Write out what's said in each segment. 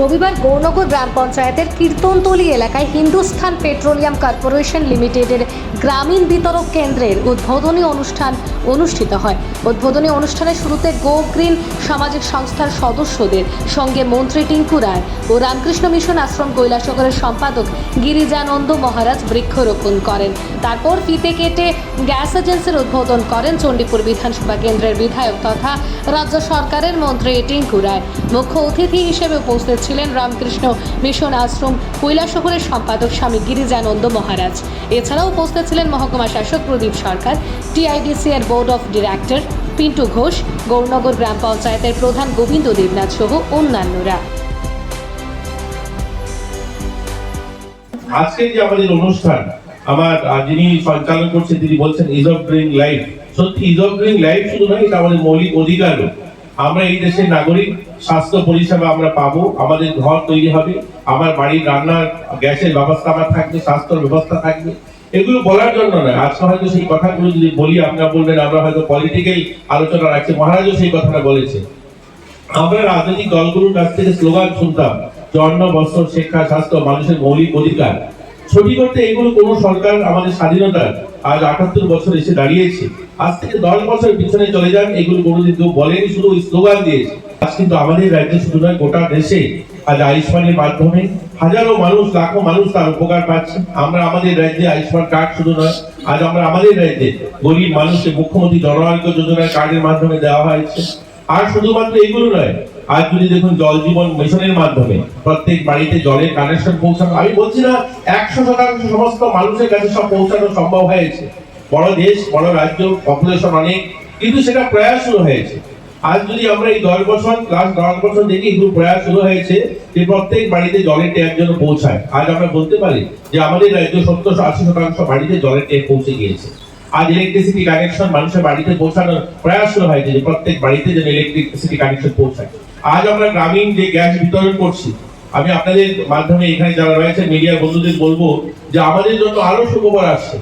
রবিবার গৌরনগর গ্রাম পঞ্চায়েতের কীর্তনতলি এলাকায় হিন্দুস্থান পেট্রোলিয়াম কর্পোরেশন লিমিটেডের গ্রামীণ বিতরক কেন্দ্রের উদ্বোধনী অনুষ্ঠান অনুষ্ঠিত হয়। উদ্বোধনী অনুষ্ঠানের শুরুতে গো গ্রিন সামাজিক সংস্থার সদস্যদের সঙ্গে মন্ত্রী টিঙ্কু রায় ও রামকৃষ্ণ মিশন আশ্রম কৈলাসগরের সম্পাদক গিরিজানন্দ মহারাজ বৃক্ষরোপণ করেন। তারপর ফিতে কেটে গ্যাস এজেন্সির উদ্বোধন করেন চণ্ডীপুর বিধানসভা কেন্দ্রের বিধায়ক তথা রাজ্য সরকারের মন্ত্রী টিঙ্কু রায়। মুখ্য অতিথি হিসেবে উপস্থিত ছিলেন রামকৃষ্ণ মিশন আশ্রম কৈলাসহরের সম্পাদক স্বামী গিরিজানন্দ মহারাজ। এছাড়াও উপস্থিত ছিলেন মহকুমা শাসক প্রদীপ সরকার, টিআইডিসি এর board of director Pintu Ghosh, Gournagar গ্রাম পঞ্চায়েতের প্রধান গোবিন্দ দেবনাথ সহ অন্যান্যরা। আজকে যে আমাদের অনুষ্ঠান, আমার যিনি সঞ্চালন করছেন, তিনি বলছেন ইজ অফ ডুইং লাইফ সত্যি ইজ অফ ডুইং লাইফ শুধু নয়, এটা আমাদের মৌলিক অধিকারও আমরা এই দেশের নাগরিক, স্বাস্থ্য পরিষেবা আমরা পাবো, আমাদের ঘর তৈরি হবে, আমার বাড়ির রান্নার, গ্যাসের ব্যবস্থা আমার থাকবে, স্বাস্থ্যের ব্যবস্থা থাকবে। এগুলো বলার জন্য নয়। আজকে হয়তো সেই কথাগুলো যদি বলি, আপনারা বলবেন, আমরা হয়তো পলিটিক্যাল আলোচনা রাখছি। মহারাজও সেই কথাটা বলেছে। আমরা রাজনৈতিক দলগুলোর কাছ থেকে স্লোগান শুনতাম অন্ন বস্ত্র শিক্ষা, স্বাস্থ্য মানুষের মৌলিক অধিকার। ছবি করতে এগুলো কোনো সরকার আমাদের স্বাধীনতার আজ আটাত্তর বছর এসে দাঁড়িয়েছে। আজ থেকে দশ বছর পিছনে চলে যান, এগুলো কোনোদিন কেউ বলেনি, শুধু স্লোগান দিয়েছে। আজ কিন্তু আমাদের রাজ্যে শুধু নয়, গোটা দেশে আজ আয়ুষ্মানের মাধ্যমে হাজারো মানুষ, লাখো মানুষ তার উপকার পাচ্ছে। আমরা আমাদের রাজ্যে আয়ুষ্মান কার্ড শুধু নয়, আজ আমরা আমাদের রাজ্যে গরিব মানুষকে মুখ্যমন্ত্রী জন আরোগ্য যোজনার কার্ডের মাধ্যমে দেওয়া হয়েছে। আর শুধুমাত্র এগুলো নয়, আজ যদি দেখুন জল জীবন মিশনের মাধ্যমে প্রত্যেক বাড়িতে জলের কানেকশন পৌঁছানো, আমি বলছি না একশো শতাংশ সমস্ত মানুষের কাছে সব পৌঁছানো সম্ভব হয়েছে। বড় দেশ, বড় রাজ্য পপুলেশন অনেক, কিন্তু সেটা প্রয়াস শুরু হয়েছে। আজ যদি আমরা এই দশ বছর লাস্ট দশ বছর দেখি এগুলো প্রয়াস শুরু হয়েছে যে প্রত্যেক বাড়িতে জলের ট্যাপ যেন পৌঁছায়। আজ আমরা বলতে পারি যে আমাদের রাজ্য সত্তর আশি শতাংশ বাড়িতে জলের ট্যাপ পৌঁছে গিয়েছে। আজ ইলেকট্রিসিটি কানেকশন মানুষের বাড়িতে পৌঁছানোর প্রয়াস শুরু হয়েছে যে প্রত্যেক বাড়িতে যেন ইলেকট্রিসিটি কানেকশন পৌঁছায়। আজ আমরা গ্রামীণ যে গ্যাস বিতরণ করছি, আমি আপনাদের মাধ্যমে এখানে যারা রয়েছে মিডিয়ার বন্ধুদের বলব যে আমাদের জন্য আরও সুখবর আসছে।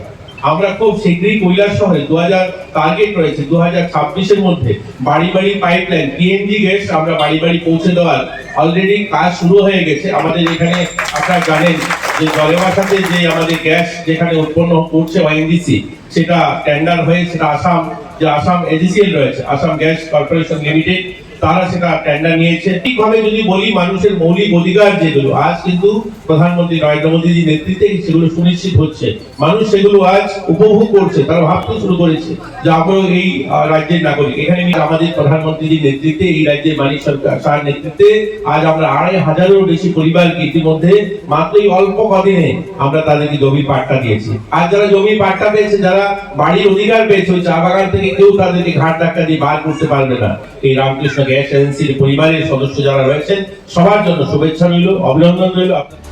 আমরা খুব শীঘ্রই কৈলাস শহরে দু হাজার টার্গেট রয়েছে দু হাজার ছাব্বিশের মধ্যে বাড়ি বাড়ি পাইপলাইন পিএনজি গ্যাস আমরা বাড়ি বাড়ি পৌঁছে দেওয়ার অলরেডি কাজ শুরু হয়ে গেছে। আমাদের এখানে আপনারা জানেন যে জলেবাসাতে যে আমাদের গ্যাস যেখানে উৎপন্ন করছে ওয়াইএনডিসি সেটা টেন্ডার হয়ে সেটা আসাম, যে আসাম এজিসিএল রয়েছে, আসাম গ্যাস কর্পোরেশন লিমিটেড তারা সেটা টেন্ডার নিয়েছে। ঠিকভাবে যদি বলি, মানুষের মৌলিক অধিকার যেগুলো, আজ কিন্তু প্রধানমন্ত্রী নরেন্দ্র মোদীজির নেতৃত্বে সেগুলো সুনিশ্চিত হচ্ছে। মানুষ সেগুলো আজ উপভোগ করছে, তারা ভাবতে শুরু করেছে যে আমরা এই রাজ্যের নাগরিক। এখানে আমাদের প্রধানমন্ত্রীজির নেতৃত্বে, এই রাজ্যের মানিক সরকার সার নেতৃত্বে আজ আমরা আড়াই হাজারেরও বেশি পরিবারকে ইতিমধ্যে মাত্র এই অল্প কদিনে আমরা তাদেরকে জমি পাট্টা দিয়েছি। আর যারা জমি পাট্টা পেয়েছে, যারা বাড়ির অধিকার পেয়েছে, ওই চা বাগান থেকে কেউ তাদেরকে ঘাট ধাক্কা দিয়ে বার করতে পারবে না। এই রামকৃষ্ণ গ্যাস এজেন্সির পরিবারের সদস্য যারা রয়েছেন সবার জন্য শুভেচ্ছা রইল অভিনন্দন রইল। আপনার